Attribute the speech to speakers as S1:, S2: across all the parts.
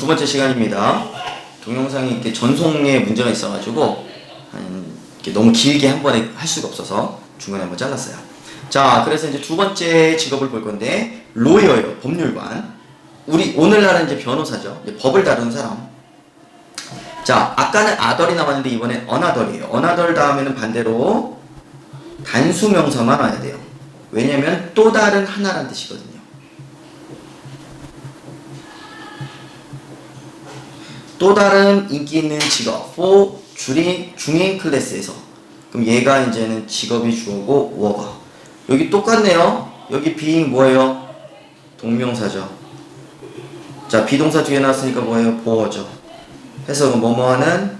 S1: 두 번째 시간입니다. 동영상이 이렇게 전송에 문제가 있어가지고 너무 길게 한 번에 할 수가 없어서 중간에 한번 잘랐어요. 자, 그래서 이제 두 번째 직업을 볼 건데 로이어예요. 법률관. 우리 오늘날은 이제 변호사죠. 이제 법을 다루는 사람. 자, 아까는 아덜이 나왔는데 이번엔 어나덜이에요. 어나덜 다음에는 반대로 단수 명사만 와야 돼요. 왜냐면 또 다른 하나란 뜻이거든요. 또 다른 인기 있는 직업 for 주린 중인 클래스에서 그럼 얘가 이제는 직업이 주어고 워가 여기 똑같네요. 여기 being 뭐예요? 동명사죠. 자 비동사 뒤에 나왔으니까 뭐예요? 보어죠. 해서 뭐뭐하는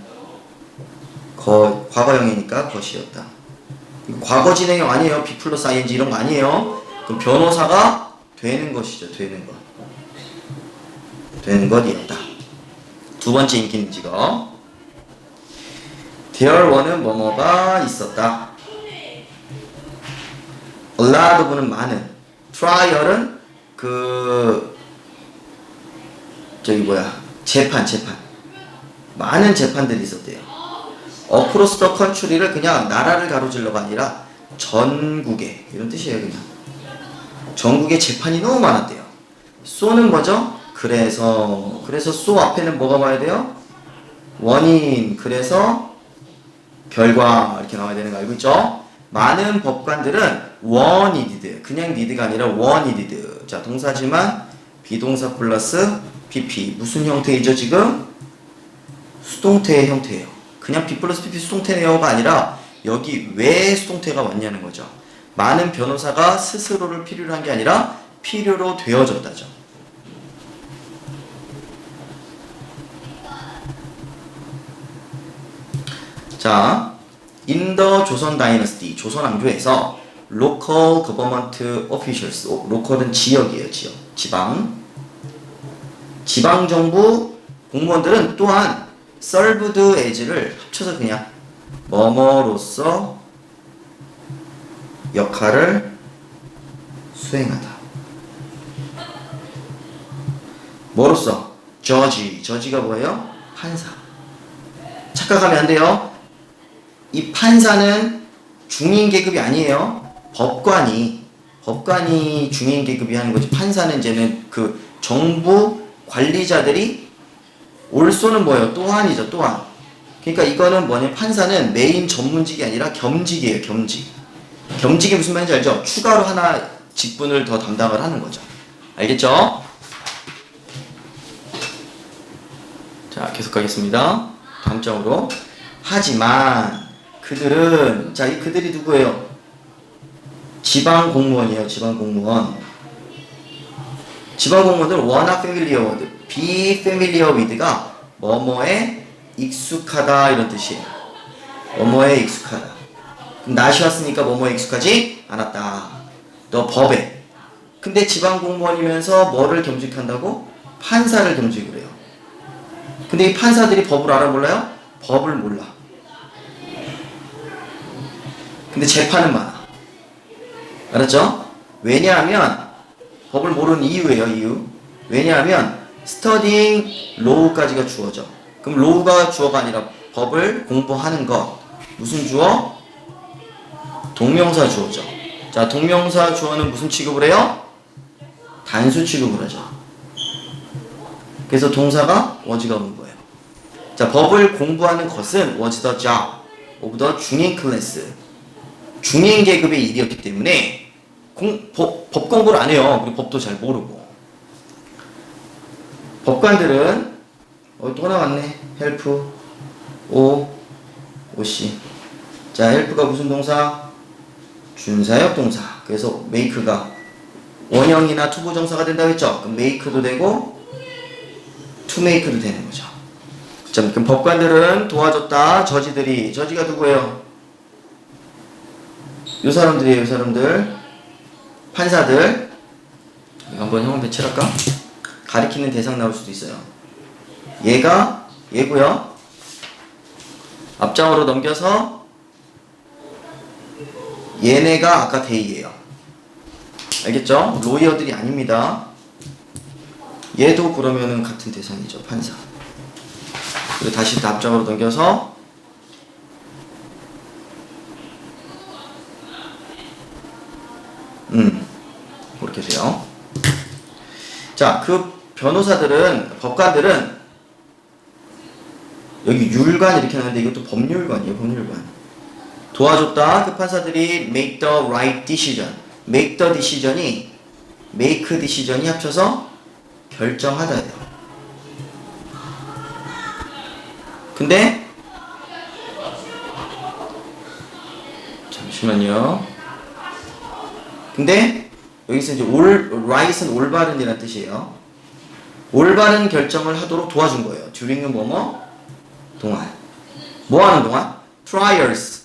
S1: 거 과거형이니까 것이었다. 과거 진행형 아니에요. be 플러스 ing 이런 거 아니에요. 그럼 변호사가 되는 것이죠. 되는 것. 되는 것이었다. 두 번째 인기 있는 직업. There ware는 뭐뭐가 있었다. A lot of는 많은. Trial은 그 저기 뭐야 재판 재판 많은 재판들이 있었대요. Across the country를 그냥 나라를 가로질러가 아니라 전국에 이런 뜻이에요 그냥. 전국에 재판이 너무 많았대요. 쏘는 뭐죠? 그래서 그래서 쏘 앞에는 뭐가 와야 돼요? 원인. 그래서 결과 이렇게 나와야 되는 거 알고 있죠? 많은 법관들은 원 needed 그냥 need가 아니라 원 needed 자 동사지만 비동사 플러스 pp. 무슨 형태이죠 지금? 수동태의 형태예요. 그냥 b 플러스 pp 수동태네요가 아니라 여기 왜 수동태가 왔냐는 거죠. 많은 변호사가 스스로를 필요로 한 게 아니라 필요로 되어졌다죠 자, the 조선 다이너스티, 조선 왕조에서 government officials, 어, local은 지역이에요, 지역, 지방. 지방 정부 공무원들은 또한 served as를 합쳐서 그냥 뭐뭐로서 역할을 수행하다. 뭐로서? 저지, 저지가 뭐예요? 판사. 착각하면 안 돼요. 이 판사는 중인 계급이 아니에요. 법관이 법관이 중인 계급이 하는 거지. 판사는 이제는 그 정부 관리자들이 올소는 뭐예요? 또한이죠. 또한. 그러니까 이거는 뭐냐? 판사는 메인 전문직이 아니라 겸직이에요. 겸직. 겸직이 무슨 말인지 알죠? 추가로 하나 직분을 더 담당을 하는 거죠. 알겠죠? 자, 계속 가겠습니다. 다음 장으로. 하지만 그들은 자, 이 그들이 누구예요? 지방 공무원이에요. 지방 공무원. 지방 공무원들은 워낙 familiar with, be familiar with가 뭐뭐에 익숙하다 이런 뜻이에요. 뭐뭐에 익숙하다. 낯이 왔으니까 뭐뭐에 익숙하지 않았다. 너 법에. 근데 지방 공무원이면서 뭐를 겸직한다고? 판사를 겸직을 해요. 근데 이 판사들이 법을 알아 몰라요? 법을 몰라. 근데 재판은 많아. 알았죠? 왜냐하면 법을 모르는 이유예요, 이유. 왜냐하면 studying law까지가 주어져. 그럼 law가 주어가 아니라 법을 공부하는 것. 무슨 주어? 동명사 주어죠. 자, 동명사 주어는 무슨 취급을 해요? 단수 취급을 하죠. 그래서 동사가 was가 오는 거예요. 자, 법을 공부하는 것은 was job of the 중인 클래스. 중인 계급의 일이었기 때문에 공, 법, 법 공부를 안 해요. 그리고 법도 잘 모르고. 법관들은 어, 또 나왔네. 헬프 오 오씨. 자, 헬프가 무슨 동사? 준사역 동사. 그래서 메이크가 원형이나 투부 정사가 된다고 했죠. 그럼 메이크도 되고 투메이크도 되는 거죠. 자, 그럼 법관들은 도와줬다. 저지들이 저지가 누구예요? 요 사람들이에요, 요 사람들. 판사들. 한번 형을 배치할까? 가리키는 대상 나올 수도 있어요. 얘가 얘고요. 앞장으로 넘겨서 얘네가 아까 데이예요. 알겠죠? 로이어들이 아닙니다. 얘도 그러면은 같은 대상이죠. 판사. 그리고 다시 답장으로 넘겨서 음 그렇게 돼요. 자, 그 변호사들은 법관들은 여기 율관 이렇게 하는데 이것도 법률관이에요, 법률관. 도와줬다. 그 판사들이 make the right decision. make the decision이 make decision이 합쳐서 결정하다예요. 근데 잠시만요. 근데 여기서 이제 올 right은 올바른이라는 뜻이에요. 올바른 결정을 하도록 도와준 거예요. during은 뭐뭐 동안. 뭐 하는 동안? trials.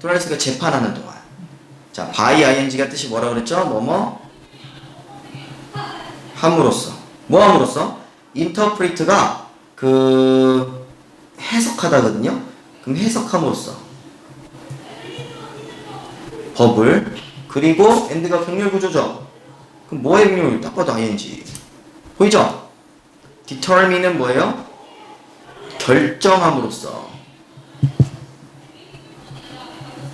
S1: trials가 재판하는 동안. 자, by ing가 뜻이 뭐라 그랬죠? 뭐뭐 함으로써. 뭐 함으로써? interpret가 그 해석하다거든요. 그럼 해석함으로써. 법을 그리고 end가 병렬 구조죠. 그럼 뭐의 병렬? 딱 봐도 ing. 보이죠? determine은 뭐예요? 결정함으로써.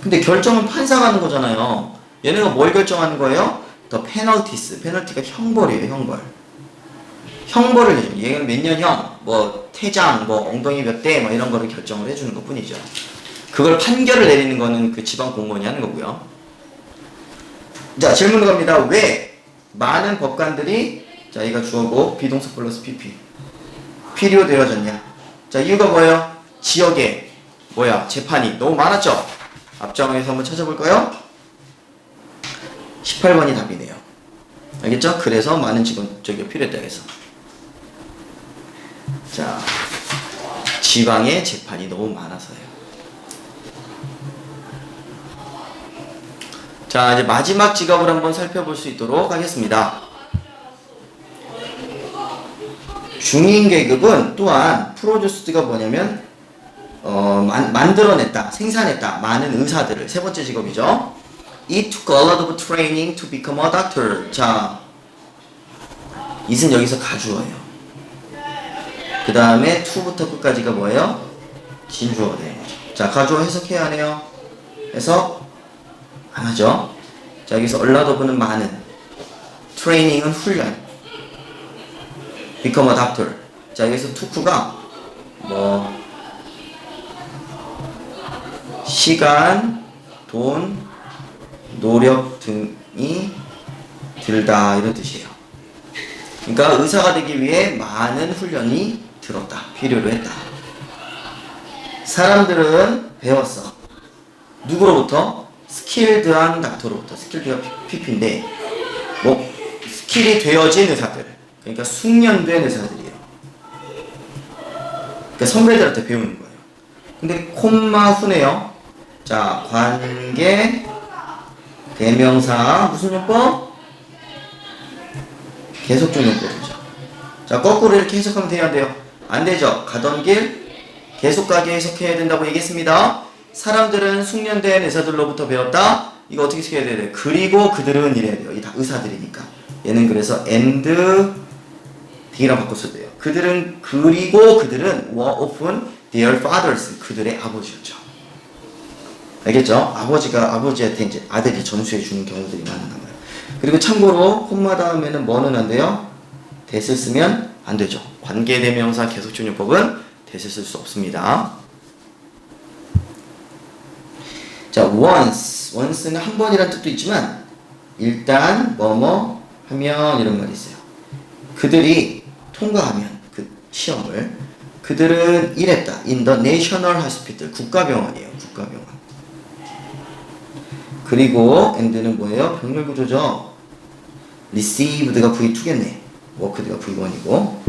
S1: 근데 결정은 판사가 하는 거잖아요. 얘네가 뭘 결정하는 거예요? The penalties. 페널티가 형벌이에요, 형벌. 형벌을 내죠. 얘는 몇 년형, 뭐 퇴장, 뭐 엉덩이 몇 대, 뭐 이런 거를 결정을 해주는 것 뿐이죠. 그걸 판결을 내리는 거는 그 지방 공무원이 하는 거고요. 자, 질문 갑니다. 왜 많은 법관들이 자, 이가 주어고 비동사 플러스 PP 필요 되어졌냐? 자, 이유가 뭐예요? 지역에 뭐야? 재판이 너무 많았죠? 앞장에서 한번 찾아볼까요? 18번이 답이네요. 알겠죠? 그래서 많은 직원 저기가 필요했다 해서. 자, 지방에 재판이 너무 많아서요. 자, 이제 마지막 직업을 한번 살펴볼 수 있도록 하겠습니다. 중인 계급은 또한 프로듀스가 뭐냐면 어, 만, 만들어냈다, 생산했다, 많은 의사들을 세 번째 직업이죠. It took a lot of training to become a doctor. 자, it은 여기서 가주어예요. 그 다음에 to부터 끝까지가 뭐예요? 진주어가 되는. 자, 가주어 해석해야 하네요. 해석 안 하죠. 자, 여기서 of는 많은, training은 훈련, become a doctor. 자, 여기서 took가 뭐 시간, 돈, 노력 등이 들다 이런 뜻이에요. 그러니까 의사가 되기 위해 많은 훈련이 들었다. 필요로 했다. 사람들은 배웠어. 누구로부터? 스킬드한 닥터로부터. 스킬드가 PP인데 뭐 스킬이 되어진 의사들. 그러니까 숙련된 의사들이에요. 그러니까 선배들한테 배우는 거예요. 근데 콤마 후네요. 자, 관계 대명사 무슨 용법? 계속적 용법이죠. 자, 거꾸로 이렇게 해석하면 돼야 돼요. 안 되죠. 가던 길 계속 가게 해석해야 된다고 얘기했습니다. 사람들은 숙련된 의사들로부터 배웠다. 이거 어떻게 해야 돼요? 그리고 그들은 이래야 돼요. 이 다 의사들이니까. 얘는 그래서 and D랑 바꿨어야 돼요. 그들은 그리고 그들은 were often their fathers. 그들의 아버지였죠. 알겠죠? 아버지가 아버지한테 이제 아들이 전수해 주는 경우들이 많은 거예요. 그리고 참고로 콤마 다음에는 뭐는 안 돼요? 대을 쓰면 안 되죠. 관계대명사 계속적용법은 대을 쓸수 없습니다. 자, once. once는 한 번이라는 뜻도 있지만 일단 뭐뭐 하면 이런 말이 있어요. 그들이 통과하면 그 시험을 그들은 이랬다. in the national hospital. 국가병원이에요. 국가병원. 그리고 end는 뭐예요? 병렬 구조죠. received가 V2겠네. worked가 V1이고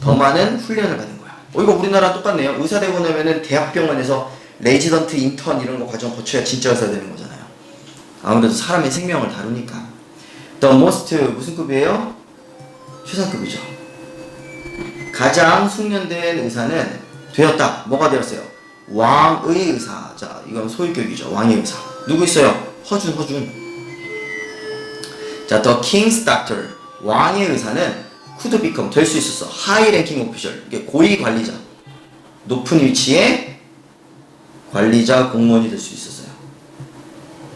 S1: 더 많은 훈련을 받은 거야. 어 이거 우리나라 똑같네요. 의사 되고 나면은 대학병원에서 레지던트 인턴 이런 거 과정 거쳐야 진짜 의사 되는 거잖아요. 아무래도 사람의 생명을 다루니까. The most 무슨 급이에요? 최상급이죠. 가장 숙련된 의사는 되었다. 뭐가 되었어요? 왕의 의사. 자, 이건 소유격이죠. 왕의 의사. 누구 있어요? 허준, 허준. 자, The King's Doctor. 왕의 의사는 could become 될 수 있었어. high ranking official 고위 관리자 높은 위치에 관리자 공무원이 될 수 있었어요.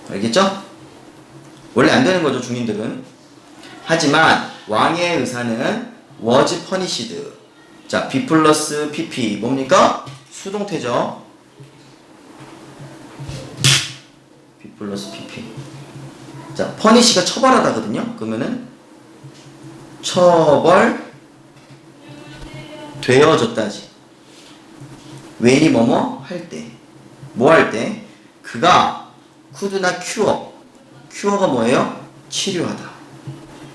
S1: 알겠죠? 원래 안 되는 거죠 중인들은. 하지만 왕의 의사는 was punished. 자, B 플러스 PP 뭡니까? 수동태죠. B 플러스 PP. 자, punish가 처벌하다거든요. 그러면은 처벌 되어졌다지. 웬이 뭐뭐 할 때. 뭐 할 때? 그가 could나 cure. cure가 뭐예요? 치료하다.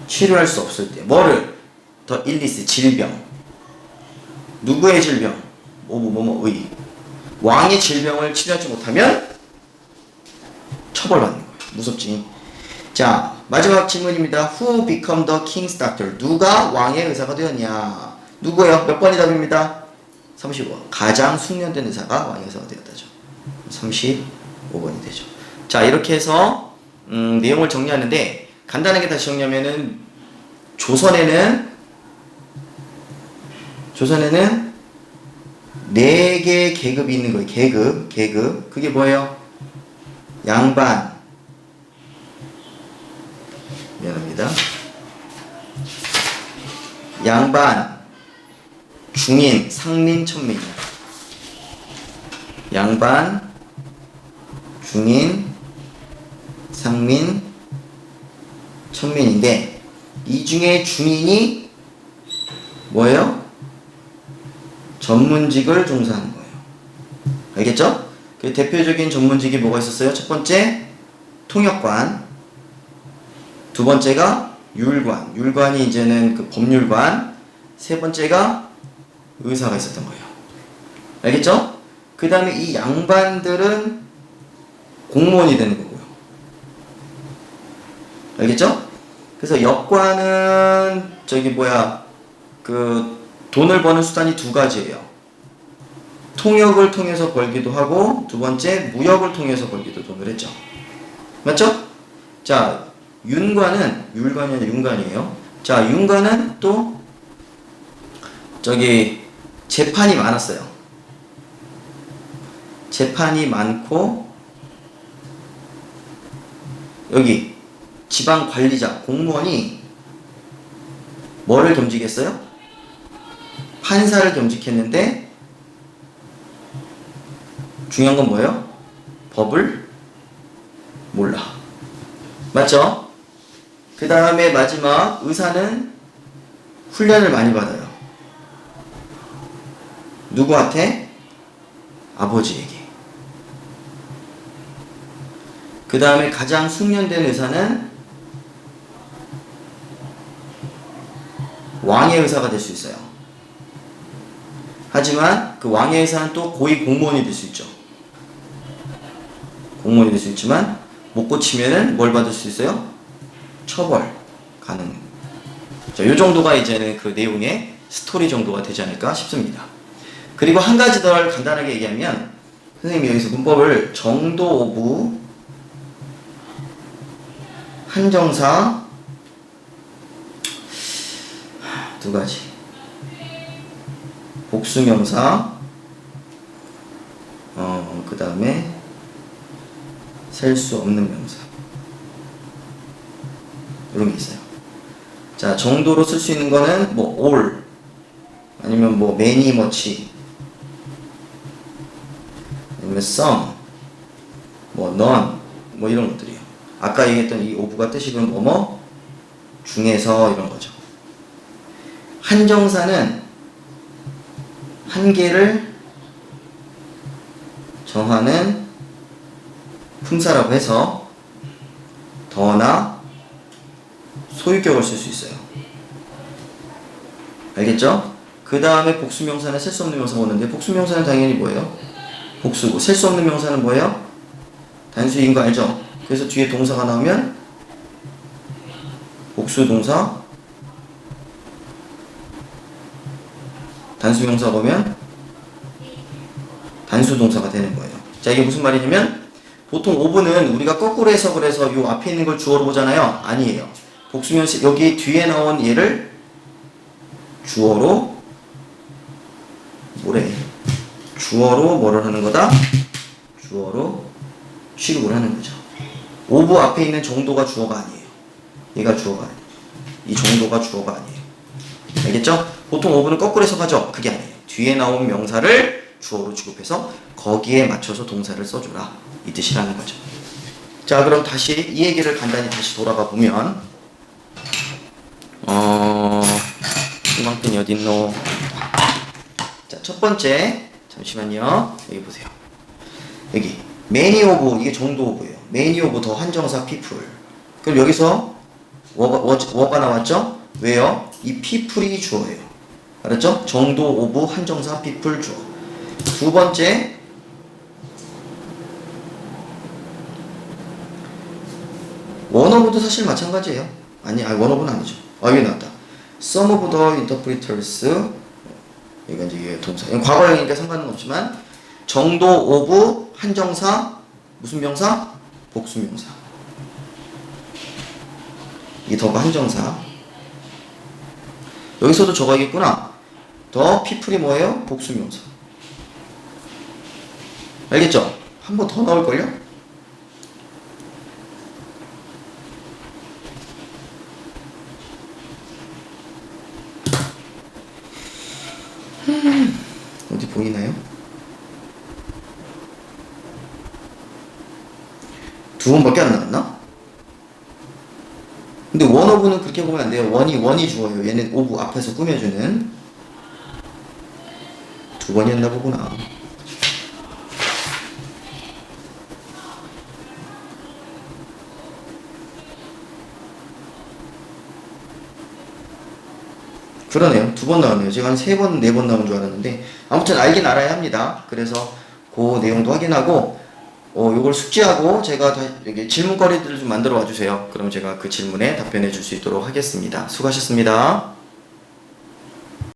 S1: 치료할 수 없을 때. 뭐를? 더 일리스 질병. 누구의 질병? 뭐뭐 뭐뭐 의. 왕의 질병을 치료하지 못하면 처벌받는 거예요. 무섭지. 자, 마지막 질문입니다. Who become the king's doctor? 누가 왕의 의사가 되었냐? 누구예요? 몇 번이 답입니다? 35. 가장 숙련된 의사가 왕의 의사가 되었다죠. 35번이 되죠. 자, 이렇게 해서 음, 내용을 정리하는데 간단하게 다시 정리하면은 조선에는 조선에는 네 개의 계급이 있는 거예요. 계급, 계급. 그게 뭐예요? 양반. 미안합니다. 양반, 중인, 상린, 천민. 양반, 중인, 상민, 천민인데 이 중에 중인이 뭐예요? 전문직을 종사하는 거예요. 알겠죠? 그 대표적인 전문직이 뭐가 있었어요? 첫 번째 통역관, 두 번째가 율관, 율관이 이제는 그 법률관, 세 번째가 의사가 있었던 거예요. 알겠죠? 그 다음에 이 양반들은 공무원이 되는 거고요. 알겠죠? 그래서 역관은 저기 뭐야 그 돈을 버는 수단이 두 가지예요. 통역을 통해서 벌기도 하고 두 번째 무역을 통해서 벌기도 돈을 했죠. 맞죠? 자 윤관은 율관이 아니라 윤관이에요. 자 윤관은 또 저기 재판이 많았어요. 재판이 많고 여기 지방 관리자 공무원이 뭐를 겸직했어요? 판사를 겸직했는데 중요한 건 뭐예요? 법을 몰라. 맞죠? 그 다음에 마지막 의사는 훈련을 많이 받아요. 누구한테? 아버지에게. 그 다음에 가장 숙련된 의사는 왕의 의사가 될 수 있어요. 하지만 그 왕의 의사는 또 고위 공무원이 될 수 있죠. 공무원이 될 수 있지만 못 고치면은 뭘 받을 수 있어요? 처벌 가능. 자, 요 정도가 이제는 그 내용의 스토리 정도가 되지 않을까 싶습니다. 그리고 한 가지 더 간단하게 얘기하면 선생님이 여기서 문법을 정도 오부 한정사 두 가지 복수명사 어 그 다음에 셀 수 없는 명사 이런 게 있어요. 자 정도로 쓸 수 있는 거는 뭐 all 아니면 뭐 many much 아니면 some 뭐 none 뭐 이런 것들이요. 아까 얘기했던 이 오브가 뜻이 그럼 뭐뭐 중에서 이런 거죠. 한정사는 한계를 정하는 품사라고 해서 더나 소유격을 쓸 수 있어요. 알겠죠? 그 다음에 복수명사는 셀 수 없는 명사가 오는데 복수명사는 당연히 뭐예요? 복수고 셀 수 없는 명사는 뭐예요? 단수인 거 알죠? 그래서 뒤에 동사가 나오면 복수 동사 단수 명사가 오면 단수 동사가 되는 거예요. 자, 이게 무슨 말이냐면 보통 오브는 우리가 거꾸로 해석을 해서 요 앞에 있는 걸 주어로 보잖아요. 아니에요. 복수명 여기 뒤에 나온 얘를 주어로 뭐래? 주어로 뭐를 하는 거다? 주어로 취급을 하는 거죠. 오브 앞에 있는 정도가 주어가 아니에요. 얘가 주어가 아니에요. 이 정도가 주어가 아니에요. 알겠죠? 보통 오브는 거꾸로 해석하죠? 그게 아니에요. 뒤에 나온 명사를 주어로 취급해서 거기에 맞춰서 동사를 써줘라. 이 뜻이라는 거죠. 자, 그럼 다시 이 얘기를 간단히 다시 돌아가 보면, 어, 희망끈이 어딨노? 자, 첫 번째, 잠시만요. 여기 보세요. 여기, many of, 이게 정도 오브예요. Many of 더 한정사 people. 그럼 여기서 워가, 워, 워가 나왔죠? 왜요? 이 people이 주어예요. 알았죠? 정도 오브 한정사 people 주어. 두 번째, 원어브도 사실 마찬가지예요. 아니, 아니 원어브는 아니죠. 아, 여기 나왔다. Some of the interpreters 여기가 이제 동사. 이건 과거형이니까 상관은 없지만 정도 오브 한정사 무슨 명사? 복수명사. 이 더가 한정사. 여기서도 저가 있겠구나. 더 피플이 뭐예요? 복수명사. 알겠죠? 한 번 더 나올걸요? 어디 보이나요? 두 번밖에 안 나왔나? 근데 원오브는 그렇게 보면 안 돼요. 원이 원이 주어요. 얘는 오브 앞에서 꾸며주는 두 번이었나 보구나. 그러네요. 두 번 나왔네요. 제가 한 세 번, 네 번 나온 줄 알았는데 아무튼 알긴 알아야 합니다. 그래서 그 내용도 확인하고 어, 요걸 숙지하고 제가 다 여기 질문거리들을 좀 만들어 와 주세요. 그럼 제가 그 질문에 답변해 줄 수 있도록 하겠습니다. 수고하셨습니다.